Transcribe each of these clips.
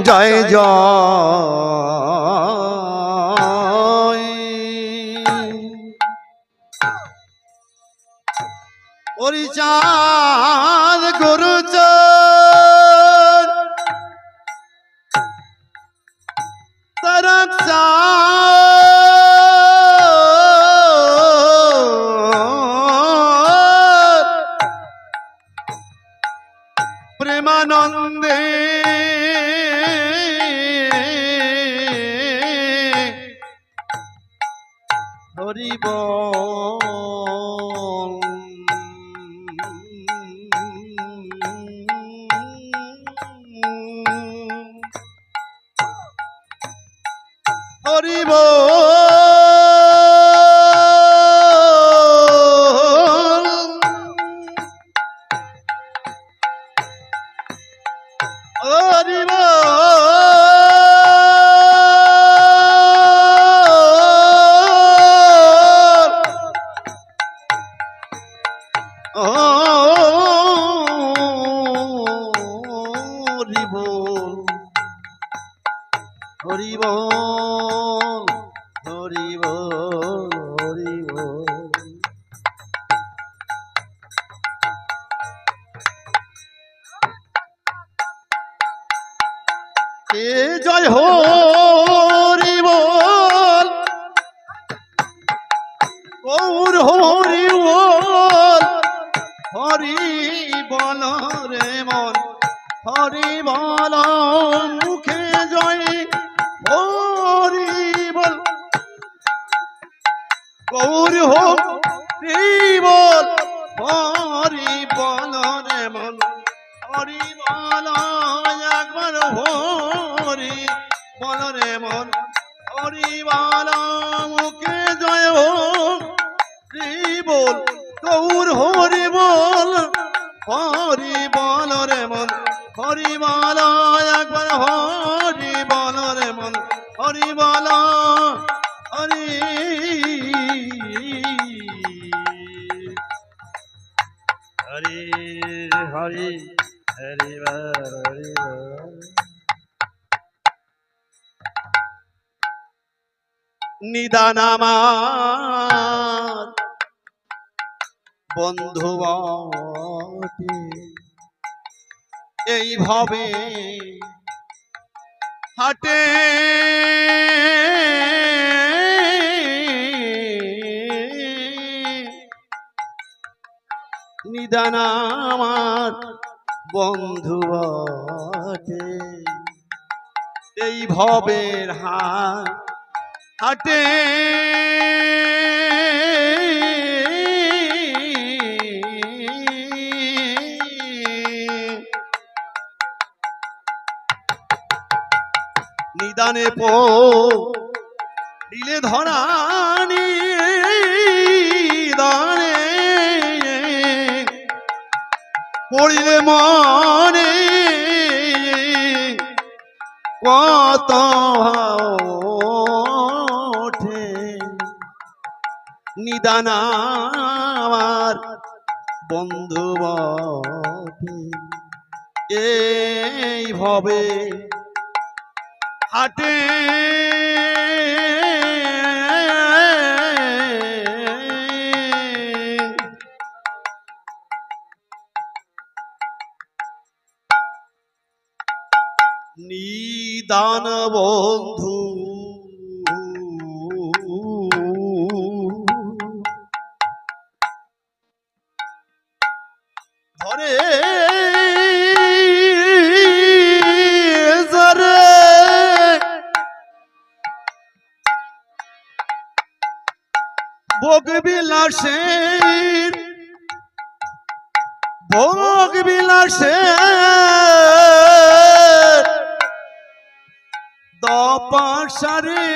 জয় জয় প্রেমানন্দে। হরিব জয় হরি বল। গৌর হরি বল। হরি বল রে মন হরি বল মুখে জয় হরি বল। গৌর হরি বল হরি বল রে মন হরি বল একবার হরি বল রে মন হরি বল মুখে জয় হরি বল গৌর হরি বল হরি বল রে মন হরি বল একবার হরি বল রে মন হরি বল নিদান আমার বন্ধু বটে এইভাবে হাটে। নিদান আমার বন্ধু এই ভবের হাট। হাটে নিদানে পো দিলে ধরানি দানে। পড়িলে মনে কত ওঠে নিদান আমার বন্ধু এই ভবে হাটে। নিদান বন্ধু ভোগ বিলাসের ভোগ বিলাসের দপাশারে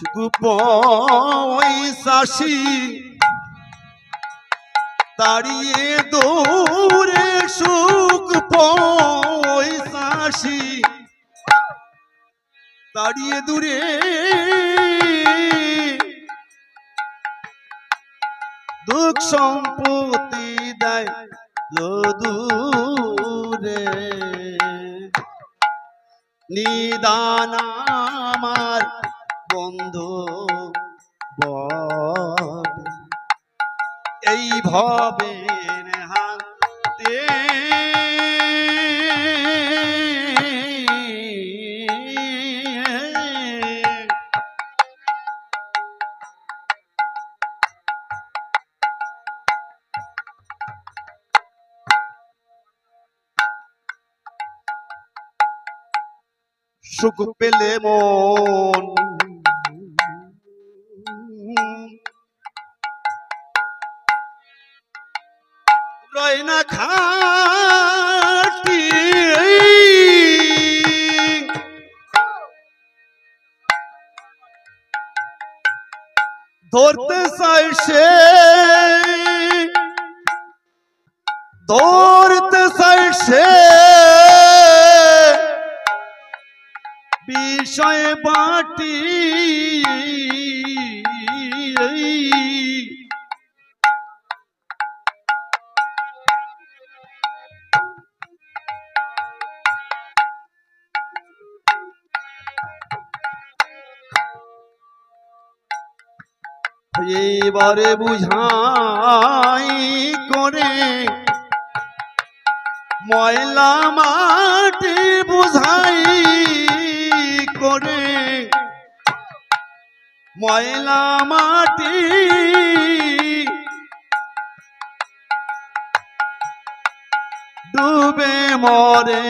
শুধু পয়সাসি দাঁড়িয়ে দৌড়ে সুখ পয়সাসি দাঁড়িয়ে দূরে দুঃখ সম্পত্তি দেয় দূরে। নিদান আমার বন্ধু। এই ভবের হাতে সুখ পেলে মন ধরতে চাই সে। ধরতে চাই সে। বিষয় বাটি এবারে বুঝাই করে। ময়লা মাটি বুঝাই করে। ময়লা মাটি ডুবে মরে।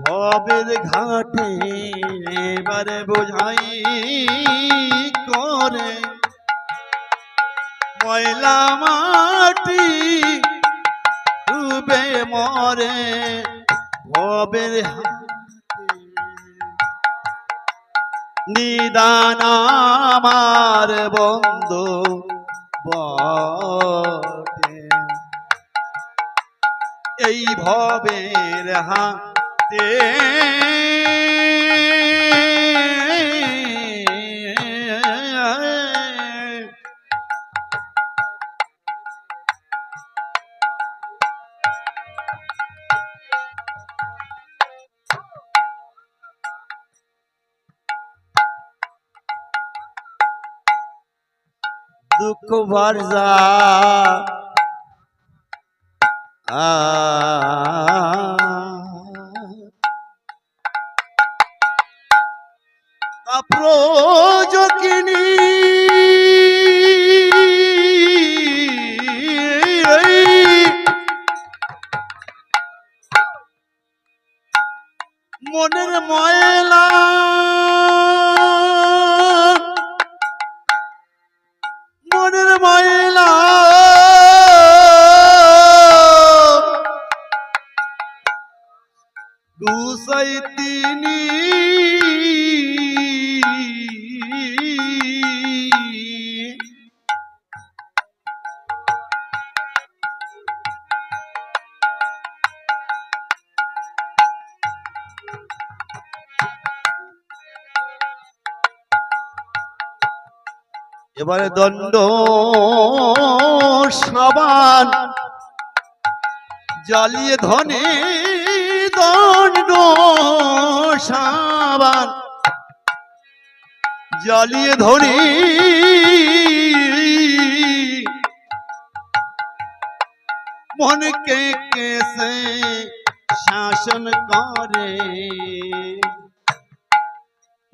ভবের ঘাটে এবারে বোঝাই করে। ময়লা মাটি ডুবে মরে ভবের নিদান আমার বন্ধু বটে। এই ভবের হাতে দুঃখ ভরসা প্রযোগিনী এবারে দণ্ড সাবান জ্বালিয়ে ধনে দণ্ড সাবান। জ্বালিয়ে ধরে মনকে কেসে শাসন করে।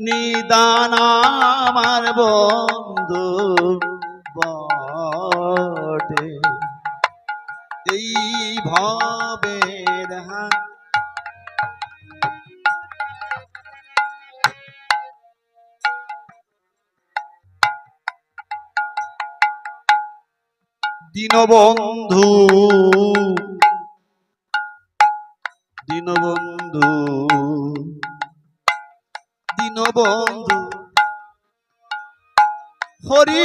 নিদান আমার বন্ধু বটে। এই ভবের দীনবন্ধু দীনবন্ধু দীনবন্ধু হরি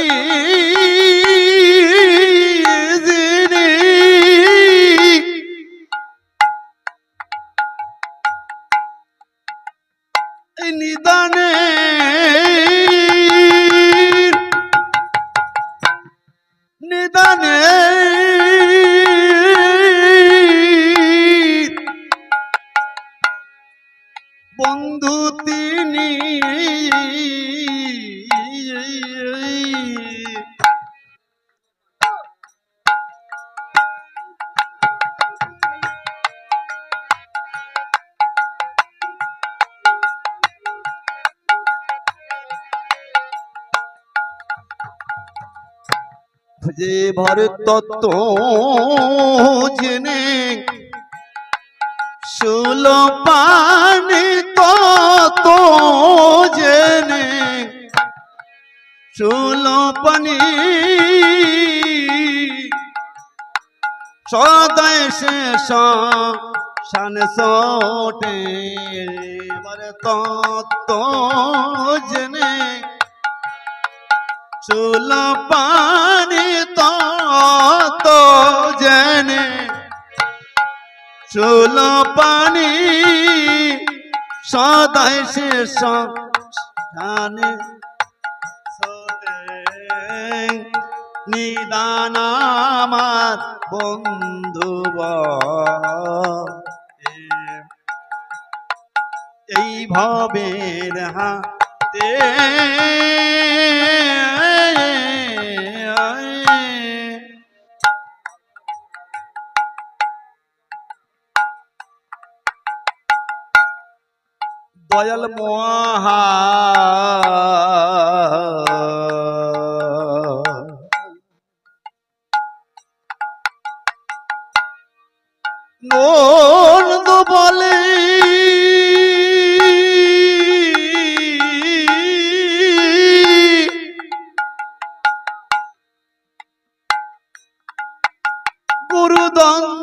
যে ভর তত্ত্ব জেনে শুল পানি তত জেনে শুল পানি সদয় শেষ শান সোটে জেনে চুল পানি জেনে চুল পানি সদাই শেষ জানে নিদান আমার বন্ধু এই ভবের হাতে দয়াল মহা বলে। গুরুদন্দ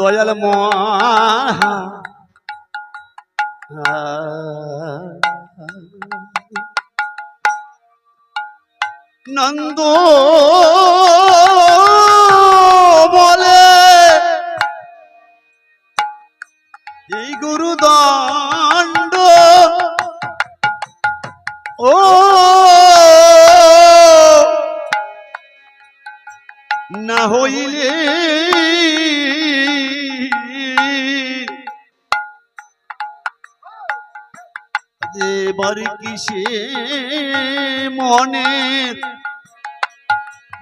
দয়াল মহা। নন্দ বলে এই গুরুদণ্ড ও এবার মনে।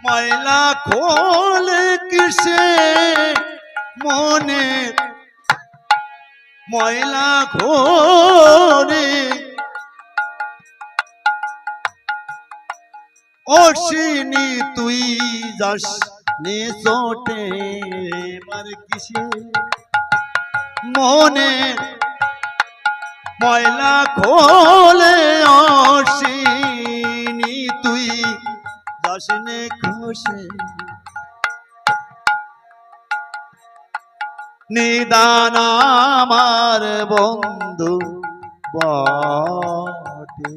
ময়লা খোলে কিসে মনের ময়লা খোলে। অশ্বিনী, তুই যাস নে এবার কিসে? মনের ময়লা খোলে অসিনি তুই যাসনে খুশি নিদান আমার বন্ধু বটে।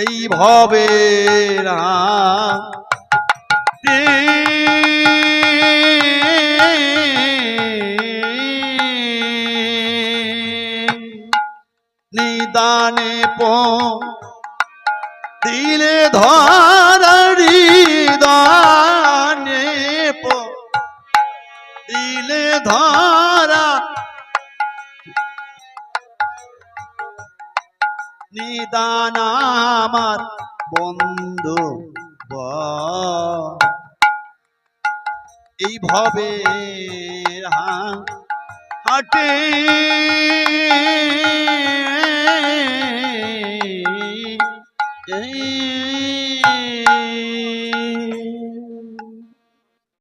এই ভবে নিদানে প দিলে ধরি দানে প দিলে ধরা নিদান আমার বন্ধু এই ভবে হাটে